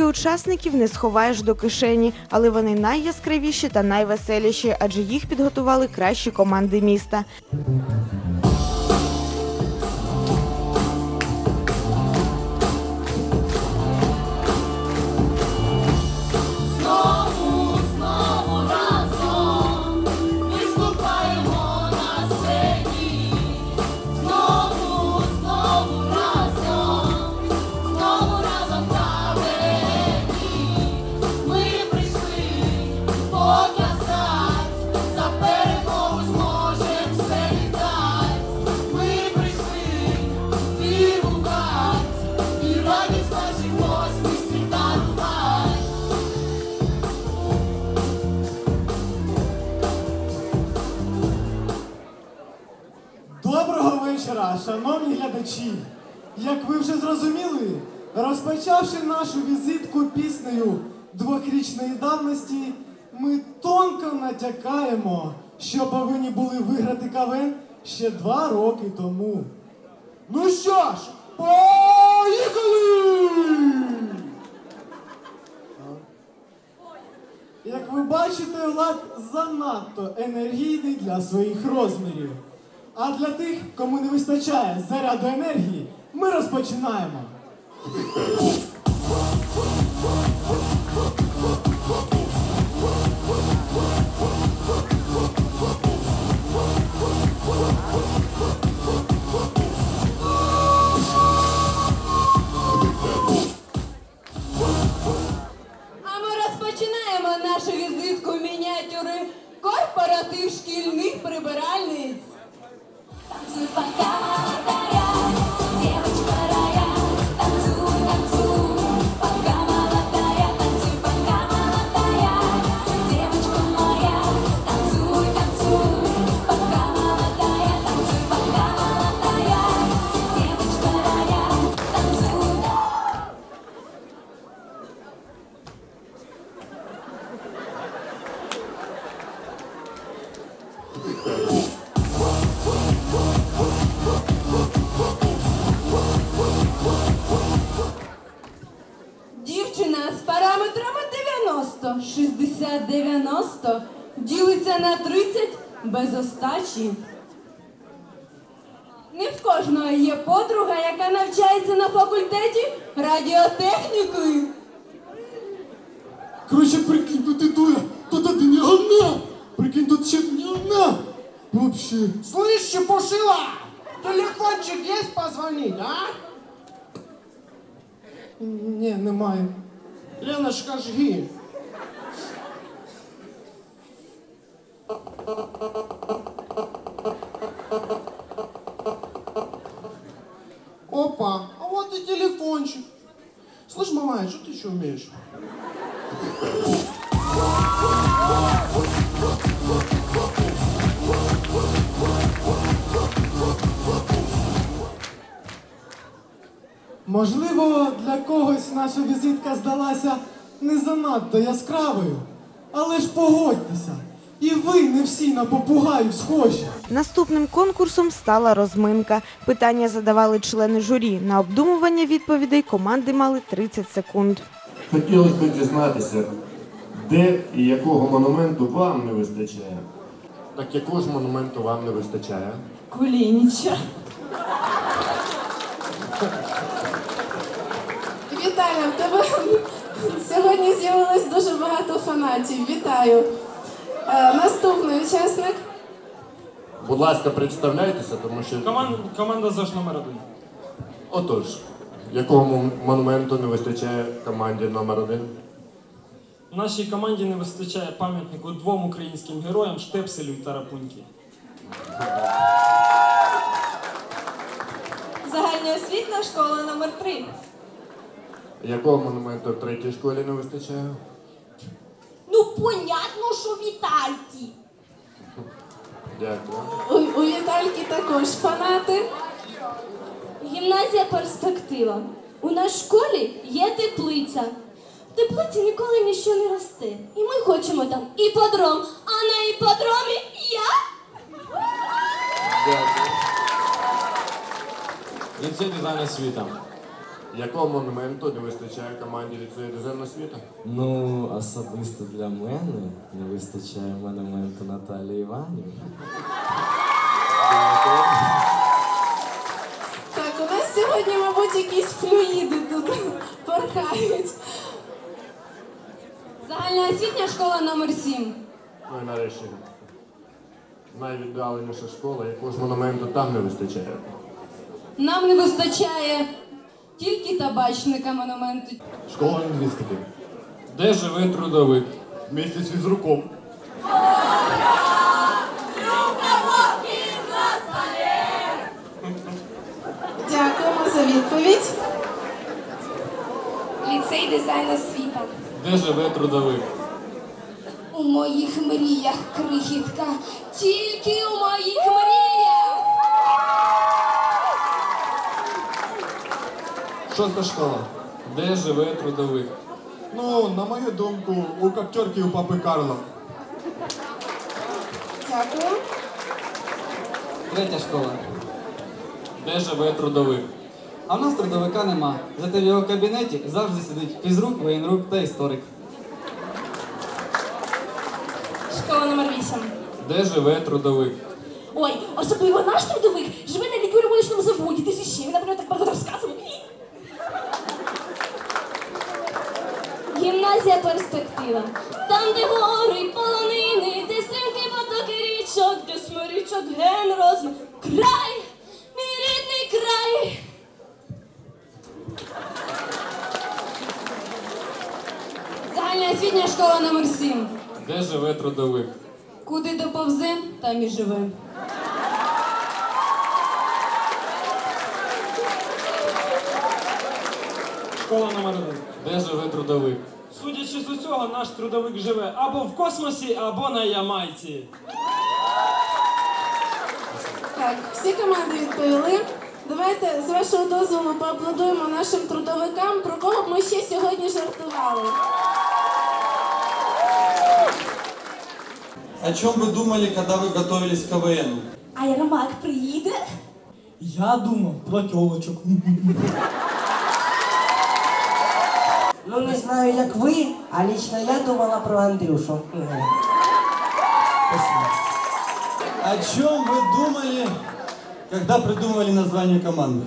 Посмішки учасників не сховаєш до кишені, але вони найяскравіші та найвеселіші, адже їх підготували кращі команди міста. Доброго вечора, шановні глядачі! Як ви вже зрозуміли, розпочавши нашу візитку піснею двохрічної давності, ми тонко натякаємо, що повинні були виграти КВН ще два роки тому. Ну що ж, поїхали! Як ви бачите, Влад занадто енергійний для своїх розмірів. А для тих, кому не вистачає заряду енергії, ми розпочинаємо. Нашу візитку мініатюри корпоратив шкільних прибиральниць. Остачі. Не в кожного є подруга, яка навчається на факультеті радіотехніки. Короче, прикинь, тут і дуя, тут один не одна. Прикинь, тут ще не одна. Вообще. Слышь, чепушила! Телефончик есть позвонить, а? Ні, немає. Леночка, жги. Опа, а вот и телефончик. Слышь, малая, что ты еще умеешь? Можливо, для когось наша візитка здалася не занадто яскравою. Але ж погодьтеся, і ви не всі на попугаю схожі. Наступним конкурсом стала розминка. Питання задавали члени журі. На обдумування відповідей команди мали 30 секунд. Хотілося б дізнатися, де і якого монументу вам не вистачає. Так якого ж монументу вам не вистачає? Кулініча. Віталя, в тебе сьогодні з'явилось дуже багато фанатів. Вітаю. Е, наступний учасник. Будь ласка, представляйтеся, тому що. Команда, команда ЗОЖ номер один. Отож, якого монументу не вистачає команді номер один? Нашій команді не вистачає пам'ятнику двом українським героям Штепселю і Тарапуньки. Загальноосвітна школа номер 3 Якого монументу в третій школі не вистачає? Ну, понятно, що Вітальки. Дякую. У, у Вітальки також фанати. Гімназія перспектива. У нашій школі є теплиця. В теплиці ніколи нічого не росте. І ми хочемо там іподром. А на іподромі я. Дякую. Ліцей дизайн освіта. Якого монументу не вистачає команді ліцею дизайну освіти? Ну, особисто для мене не вистачає монументу Наталії Іванівни. Так, у нас сьогодні, мабуть, якісь флюїди тут порхають. Загальноосвітня школа номер 7. Ну і нарешті. Найвіддаленіша школа, якого ж монументу там не вистачає. Нам не вистачає тільки табачника монументу. Школа лінгвістики. Де живе трудовик? Місті з фізруком. Дякуємо за відповідь. Ліцей дизайн освіта. Де живе трудовик? У моїх мріях крихітка, тільки у моїх мріях. Шоста школа. Де живе трудовик? Ну, на мою думку, у каптерки у папи Карла. Дякую. Третя школа. Де живе трудовик? А в нас трудовика нема. Зате в його кабінеті завжди сидить фізрук, воєнрук та історик. Школа номер 8. Де живе трудовик? Ой, особливо наш трудовик живе на лікуро-молочному заводі. Ти ж ще, він, наприклад, так багато розказував. Гімназія перспектива. Там, де гори, полонини, де стрімки потоки річок, де смирічок ген розмір. Край, мій рідний край. Загальноосвітня школа номер 7. Де живе трудовик? Куди доповзем, там і живем. Школа номер один. Де живе трудовик? Судячи з усього, наш трудовик живе або в космосі, або на Ямайці. Так, всі команди відповіли. Давайте з вашого дозволу поаплодуємо нашим трудовикам, про кого б ми ще сьогодні жартували. О чем вы думали, когда вы готовились к КВН? А Ярмак приїде? Я думав про тьолочок. Ну не знаю, як ви, а лично я думала про Андрюшу. О чем вы думали, когда придумывали название команды?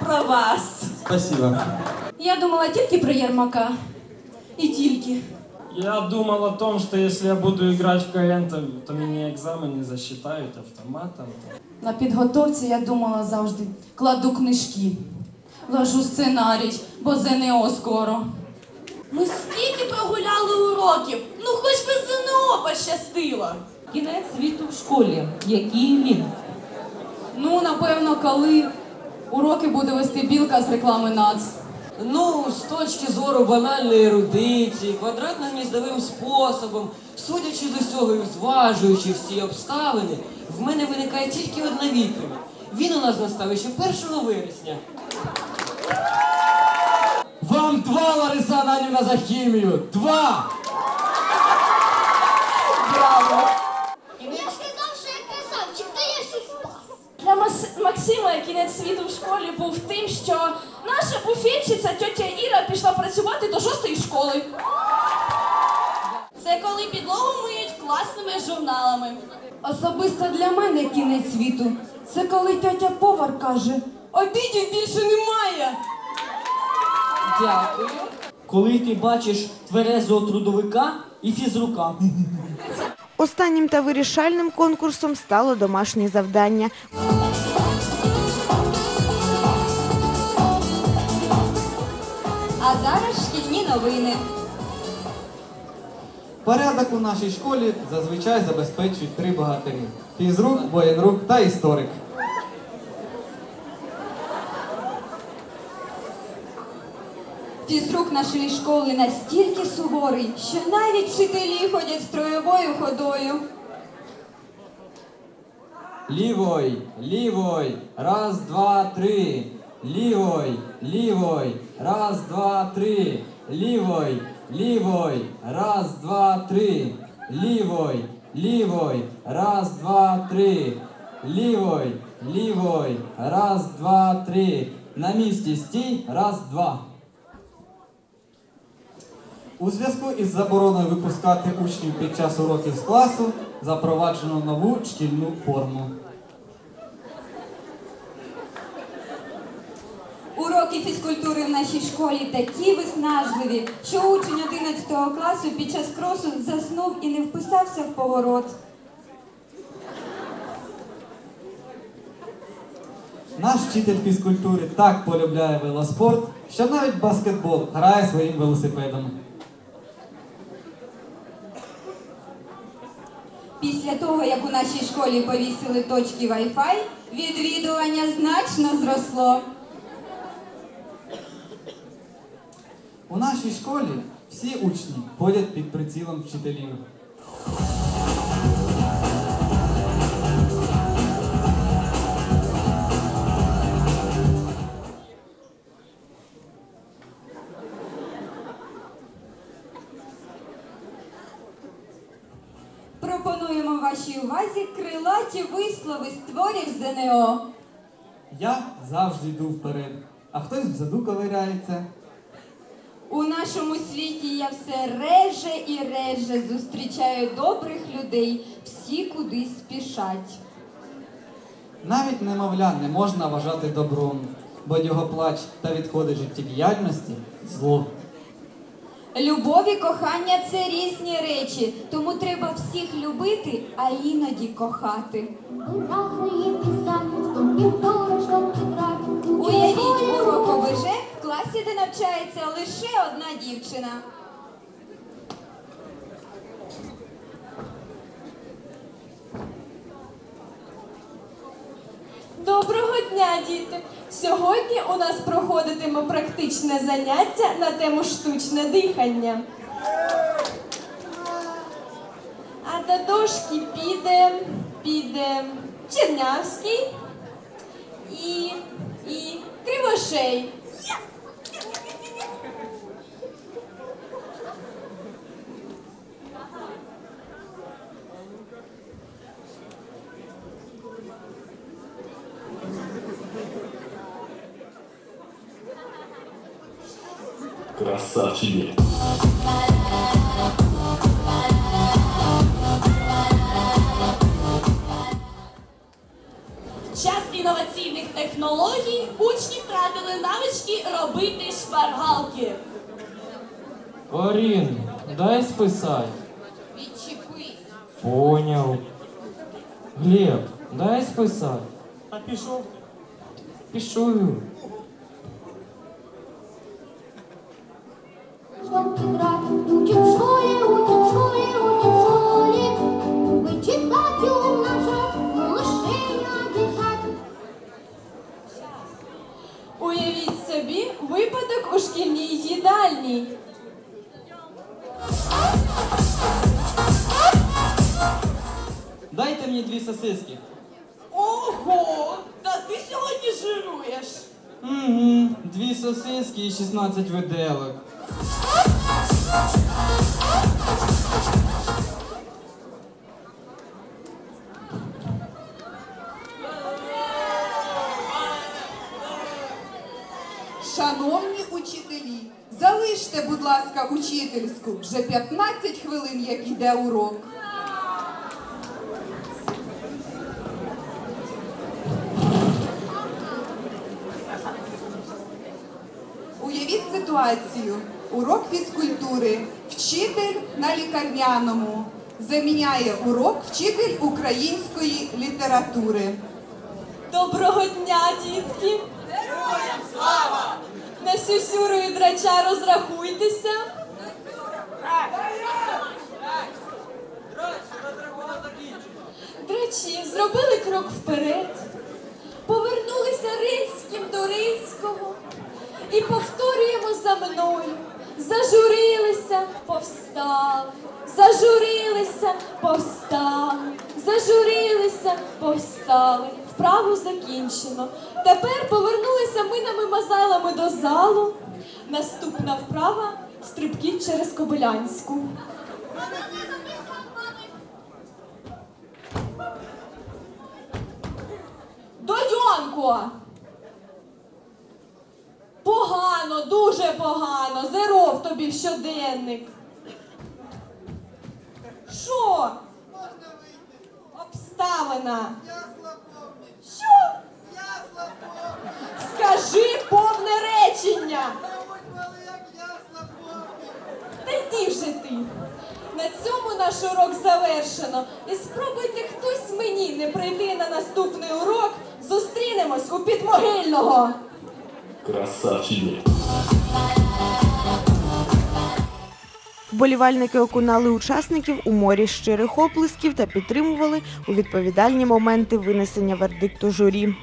Про вас. Спасибо. Я думала тільки про Єрмака. І тільки. Я думал о том, что если я буду играть в КН, то, то мне экзамен не засчитают автоматом. На підготовці я думала завжди кладу книжки, ложу сценарій, бо ЗНО скоро. Ми скільки прогуляли уроків? Ну хоч би ЗНО пощастило. Кінець світу в школі. Який він? Ну, напевно, коли уроки буде вести білка з реклами НАЦ. Ну, з точки зору банальної ерудиції, квадратно-гніздовим способом, судячи з усього і зважуючи всі обставини, в мене виникає тільки одна відповідь. Він у нас наставив ще 1 вересня. Два, Лариса Ананівна, за хімію! Два! Браво! Я ж казав, що я красавчик, то я ще спас. Для Мас- Максима кінець світу в школі був тим, що наша буфетчиця тьотя Іра пішла працювати до шостої школи. Це коли підлогу миють класними журналами. Особисто для мене кінець світу. Це коли тетя повар каже, обідів більше немає. Дякую. Коли ти бачиш тверезого трудовика і фізрука. Останнім та вирішальним конкурсом стало домашнє завдання. А зараз шкільні новини. Порядок у нашій школі зазвичай забезпечують три богатирі. Фізрук, воєнрук та історик. Фізрук нашої школи настільки суворий, що навіть вчителі ходять строєвою ходою. Лівой, лівой, раз, два, три. Лівой, лівой, раз, два, три. Лівой, лівой, раз, два, три. Лівой, лівой, раз, два, три. Лівой, лівой, раз, два, три. На місці стій, раз, два. У зв'язку із забороною випускати учнів під час уроків з класу запроваджено нову шкільну форму. Уроки фізкультури в нашій школі такі виснажливі, що учень 11 класу під час кросу заснув і не вписався в поворот. Наш вчитель фізкультури так полюбляє велоспорт, що навіть баскетбол грає своїм велосипедом. Після того, як у нашій школі повісили точки Wi-Fi, відвідування значно зросло. У нашій школі всі учні ходять під прицілом вчителів. Вислови з творів ЗНО. Я завжди йду вперед, а хтось взаду ковиряється. У нашому світі я все реже і реже зустрічаю добрих людей, всі кудись спішать. Навіть немовля не можна вважати добром, бо його плач та відходи життєдіяльності зло. Любов і кохання це різні речі, тому треба всіх любити, а іноді кохати. Уявіть урок ОБЖ в класі, де навчається лише одна дівчина. Доброго дня, діти! Сьогодні у нас проходитиме практичне заняття на тему штучне дихання. А до дошки піде, піде Чернявський і, і Кривошей. Красавчики. В час інноваційних технологій учні втратили навички робити шпаргалки. Орін, дай списать. Відчепись. Поняв. Глеб, дай списать. А пішов? Пішов. 16 виделок. Шановні учителі, залиште, будь ласка, учительську. Вже 15 хвилин, як іде урок. Уявіть ситуацію. Урок фізкультури. Вчитель на лікарняному. Заміняє урок вчитель української літератури. Доброго дня, дітки! Героям слава! На сюсюру і драча розрахуйтеся. Драчі зробили крок вперед, повернулися рильським до рильського і повторюємо за мною. Зажурилися, повстали, зажурилися, повстали, зажурилися, повстали. Вправу закінчено. Тепер повернулися ми нами мазалами до залу. Наступна вправа стрибки через Кобилянську. Додьонко! Погано, дуже погано. Зеров тобі в щоденник. Що? Обставина. Що? Скажи повне речення. Та йди вже ти. На цьому наш урок завершено. І спробуйте хтось мені не прийти на наступний урок. Зустрінемось у підмогильного. Красавчики. Вболівальники окунали учасників у морі щирих оплесків та підтримували у відповідальні моменти винесення вердикту журі.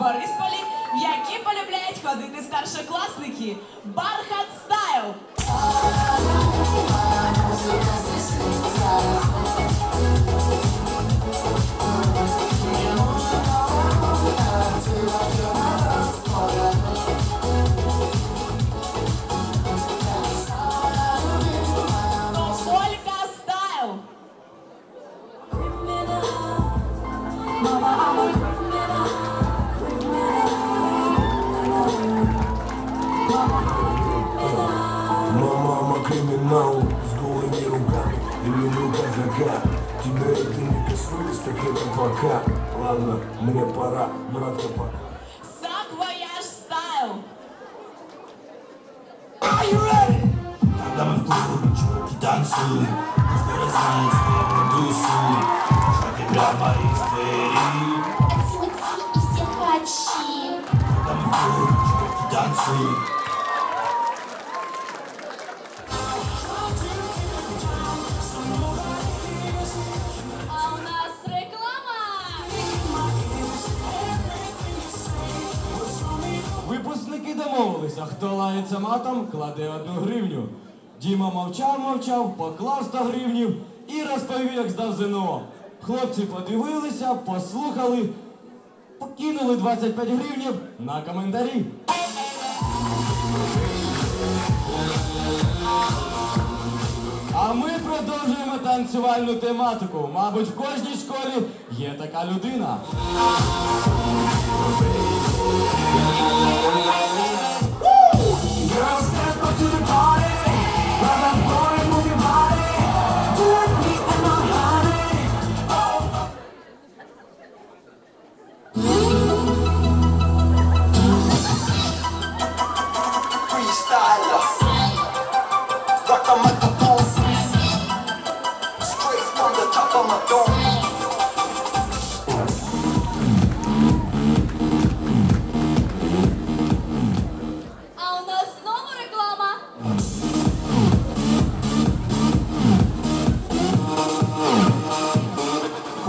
Борисполі, які полюбляють ходити старшокласники. Бархат стайл. Криминал с голыми руками. И люблю казака Тебя это не коснулось, так это пока. Ладно, мне пора, братка, пока. Саквояж стайл. Когда мы в клубе, чуваки танцуют Скоро знают, что я продюсую. Шаги прямо из двери Танцуйте и все хачи. Когда мы в клубе, чуваки танцуют Домовилися, хто лається матом, кладе одну гривню. Діма мовчав, мовчав, поклав 100 гривнів і розповів, як здав ЗНО. Хлопці подивилися, послухали, покинули 25 гривнів на коментарі. А ми продовжуємо танцювальну тематику. Мабуть, в кожній школі є така людина.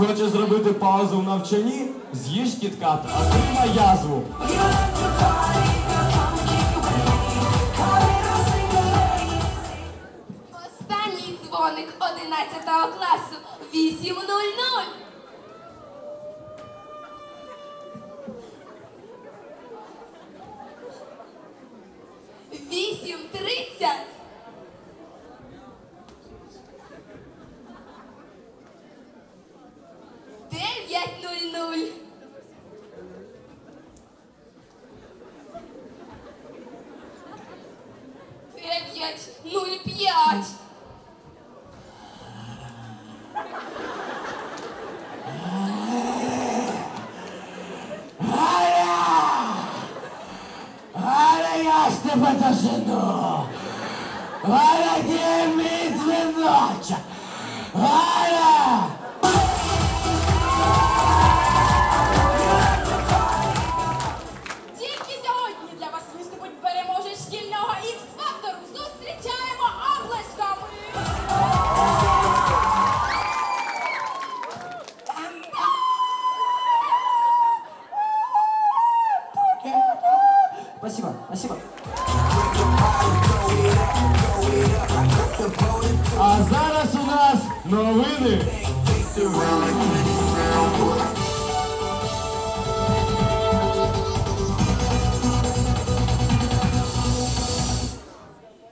Хочеш зробити паузу в навчанні? З'їж кіткат, отримай язву. Останній дзвоник 11 класу 8.00. 0,5. Але я ж тебе дожену! Галя, де мій дзвіночок? Галя! Новини.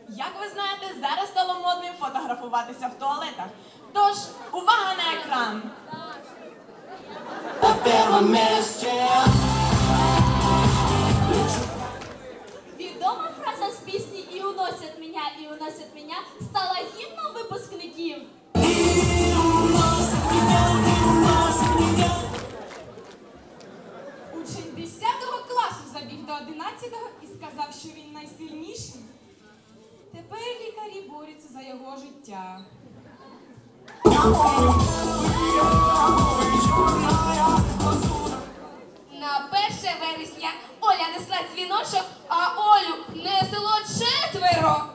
Як ви знаєте, зараз стало модним фотографуватися в туалетах. Тож, увага на екран! Відома фраза з пісні «І уносять мене, і уносять мене» стала гімном випускників. Учень 10 класу забіг до 11-го і сказав, що він найсильніший. Тепер лікарі борються за його життя. На 1 вересня Оля несла дзвіночок, а Олю несло четверо.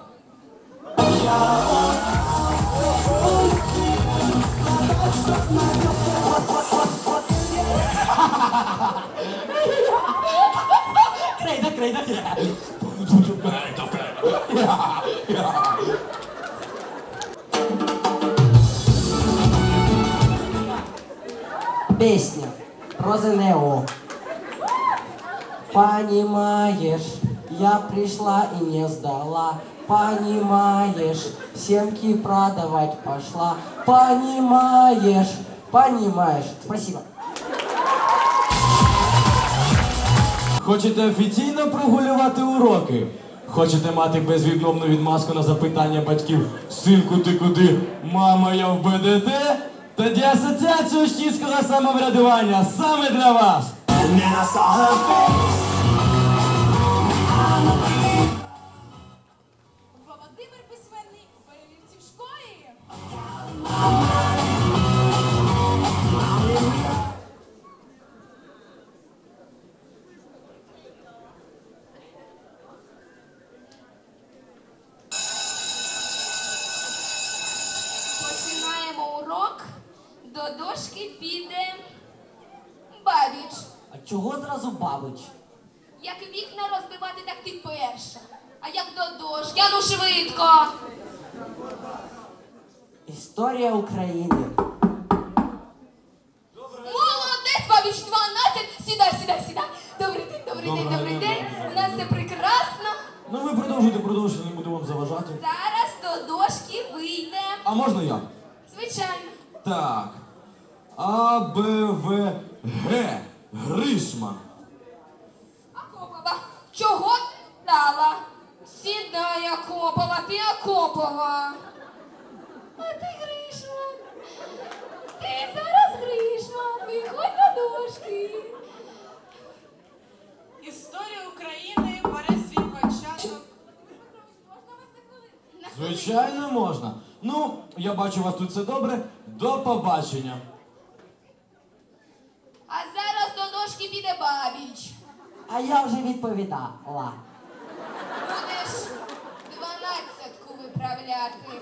Крейда, крейда, крейда. Песня про ЗНО. Понимаешь, я пришла и не сдала. Понимаешь, семки продавать пошла. Понимаешь, понимаешь. Спасибо. Хочете офіційно прогулювати уроки? Хочете мати безвідмовну відмазку на запитання батьків Синку, ти куди? Мама, я в БДТ? Тоді асоціація учнівського самоврядування саме для вас! Чого зразу бабич? Як вікна розбивати, так ти перша. А як до дошки, а ну швидко. Історія України. Молодець, бабіч, 12. Сідай, сідай, сідай. Добрий день, добрий день, Доброго добрий дня, день. У нас все прекрасно. Ну ви продовжуйте, продовжуйте, не буду вам заважати. Зараз до дошки вийде. А можна я? Звичайно. Так. А, Б, В, Г. Гришман. Акопова. Чого дала? Сідай, Акопова, ти Акопова. А ти Гришман. Ти зараз Гришман. Виходь на дошки. Історія України бере свій початок. Звичайно, можна. Ну, я бачу, у вас тут все добре. До побачення. А зараз до дошки піде бабіч. А я вже відповідала. Будеш дванадцятку виправляти.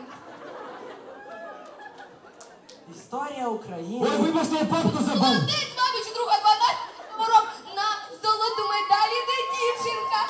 Історія України. Ой, вибачте, я папку забув. Молодець, мабуть, друга дванадцять морок на золоту медалі, де дівчинка.